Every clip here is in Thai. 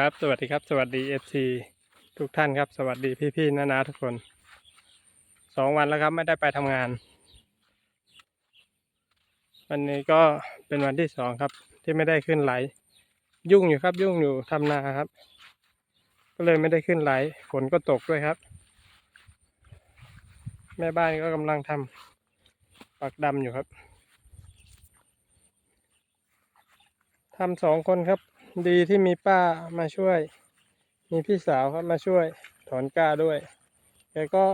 ครับ สวัสดีครับ สวัสดีเอฟซีทุกท่านครับ สวัสดีพี่ๆนานาทุกคนสองวันแล้วครับ ไม่ได้ไปทำงาน วันนี้ก็เป็นวันที่สองครับ ที่ไม่ได้ขึ้นไหล ยุ่งอยู่ครับ ยุ่งอยู่ทำนาครับ ก็เลยไม่ได้ขึ้นไหลฝนก็ตกด้วยครับ แม่บ้านก็กำลังทำปักดำอยู่ครับทำสองคนครับ ดีที่มีป้ามาช่วย มีพี่สาวครับมาช่วย ถอนกล้าด้วย แกก็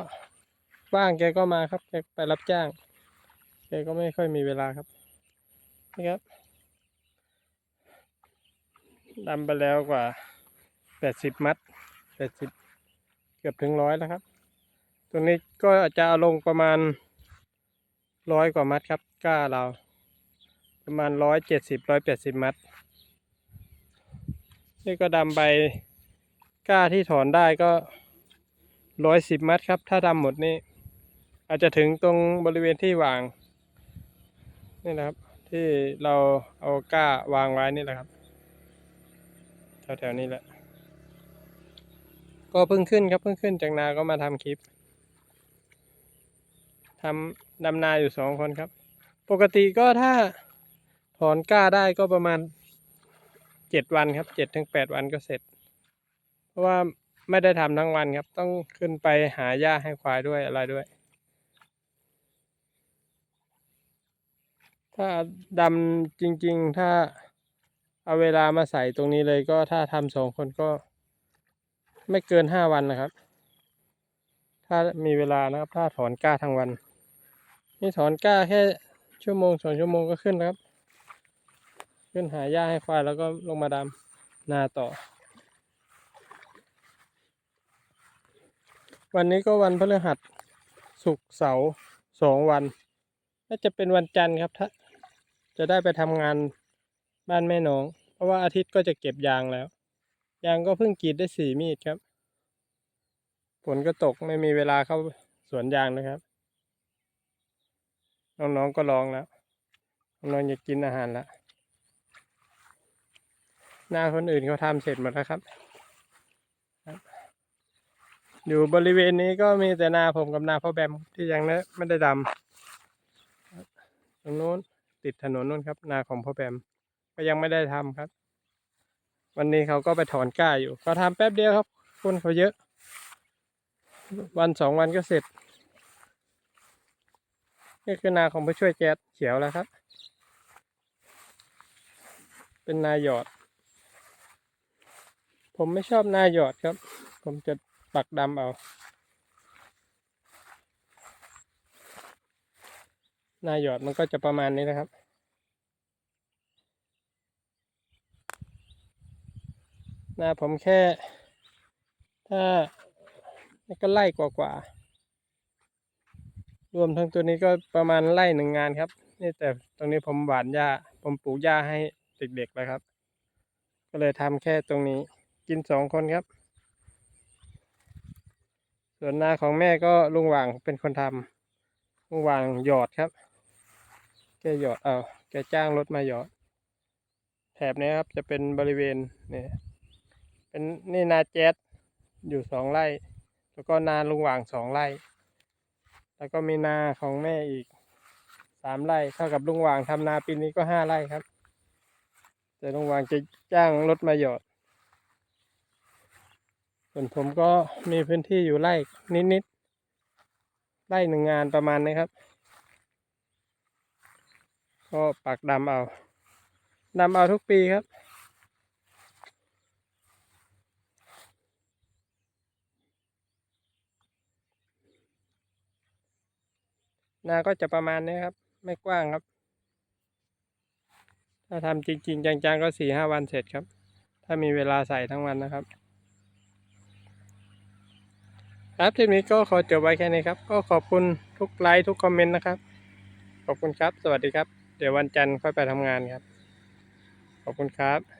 ว่างแกก็มาครับ แกไปรับจ้าง แกก็ไม่ค่อยมีเวลาครับนี่ครับดำไปแล้วกว่าแปดสิบมัดแปดสิบเกือบถึงร้อยแล้วครับ ตรงนี้ก็จะเอาลงประมาณร้อยกว่ามัดครับ ก้าเรา ประมาณร้อยเจ็ดสิบร้อยแปดสิบมัด นี่ก็ดำไปกล้าที่ถอนได้ก็ร้อยสิบมัดครับ ถ้าดำหมดนี่อาจจะถึงตรงบริเวณที่วางนี่นะครับ ที่เราเอากล้าวางไว้นี่แหละครับแถวๆนี้แหละ ก็เพิ่งขึ้นครับเพิ่งขึ้นจากนาก็มาทำคลิปทำดำนาอยู่สองคนครับ ปกติก็ถ้าถอนกล้าได้ก็ประมาณ เจ็ดวันครับเจ็ดถึงแปดวันก็เสร็จ เพราะว่าไม่ได้ทำทั้งวันครับ ต้องขึ้นไปหาหญ้าให้ควายด้วยอะไรด้วย ถ้าดำจริง ๆ ถ้าเอาเวลามาใส่ตรงนี้เลยก็ถ้าทำสองคนก็ ไม่เกินห้าวันนะครับ ถ้ามีเวลานะครับ ถ้าถอนก้าทั้งวัน นี่ถอนก้าแค่ชั่วโมงสองชั่วโมงก็ขึ้นครับ ขึ้นหาหญ้าให้ควายแล้วก็ลงมาดำนาต่อ วันนี้ก็วันพฤหัสศุกร์เสาร์สองวัน น่าจะเป็นวันจันทร์ครับถ้าจะได้ไปทำงานบ้านแม่น้อง เพราะว่าอาทิตย์ก็จะเก็บยางแล้ว ยางก็เพิ่งกรีดได้สี่มีดครับ ฝนก็ตกไม่มีเวลาเข้าสวนยางนะครับ น้องๆก็ร้องแล้ว น้องๆอยากกินอาหารแล้ว หน้าคนอื่นเขาทำเสร็จหมดแล้วครับอยู่บริเวณนี้ก็มีแต่นาผมกับนาพ่อแบมที่ยังไม่ได้ดำตรงนู้นติดถนนนู้นครับ นาของพ่อแบมก็ยังไม่ได้ทำครับ วันนี้เขาก็ไปถอนกล้าอยู่เขาทำแป๊บเดียวครับ คนเขาเยอะ วันสองวันก็เสร็จนี่คือนาของผู้ช่วยแก๊สเขียวแล้วครับ เป็นนาหยอด ผมไม่ชอบหน้าหยอดครับ ผมจะปักดำเอา หน้าหยอดมันก็จะประมาณนี้นะครับหน้าผมแค่ ถ้านี่ก็ไล่กว่าๆรวมทั้งตัวนี้ก็ประมาณไล่หนึ่งงานครับ นี่แต่ตรงนี้ผมหวานหญ้า ผมปลูกหญ้าให้เด็กๆแล้วครับ ก็เลยทำแค่ตรงนี้ กินสองคนครับ ส่วนนาของแม่ก็ลุงหว่างเป็นคนทำลุงหว่างหยอดครับ แกหยอดเอาแกจ้างรถมาหยอด แถบนี้ครับจะเป็นบริเวณนี่เป็นนี่นาแจ๊ดอยู่สองไร่ แล้วก็นาลุงหว่างสองไร่ แล้วก็มีนาของแม่อีกสามไร่เท่ากับลุงหว่างทำนาปีนี้ก็ห้าไร่ครับ แต่ลุงหว่างจะจ้างรถมาหยอด ส่วนผมก็มีพื้นที่อยู่ไร่นิดๆไร่หนึ่งงานประมาณนี้ครับ ก็ปักดำเอาดำเอาทุกปีครับ นาก็จะประมาณนี้ครับ ไม่กว้างครับ ถ้าทำจริง ๆ จังๆ ก็สี่ห้าวันเสร็จครับ ถ้ามีเวลาใส่ทั้งวันนะครับ ครับคลิปนี้ก็ขอจบไว้แค่นี้ครับ ก็ขอบคุณทุกไลค์ทุกคอมเมนต์นะครับ ขอบคุณครับ สวัสดีครับ เดี๋ยววันจันทร์ค่อยไปทำงานครับ ขอบคุณครับ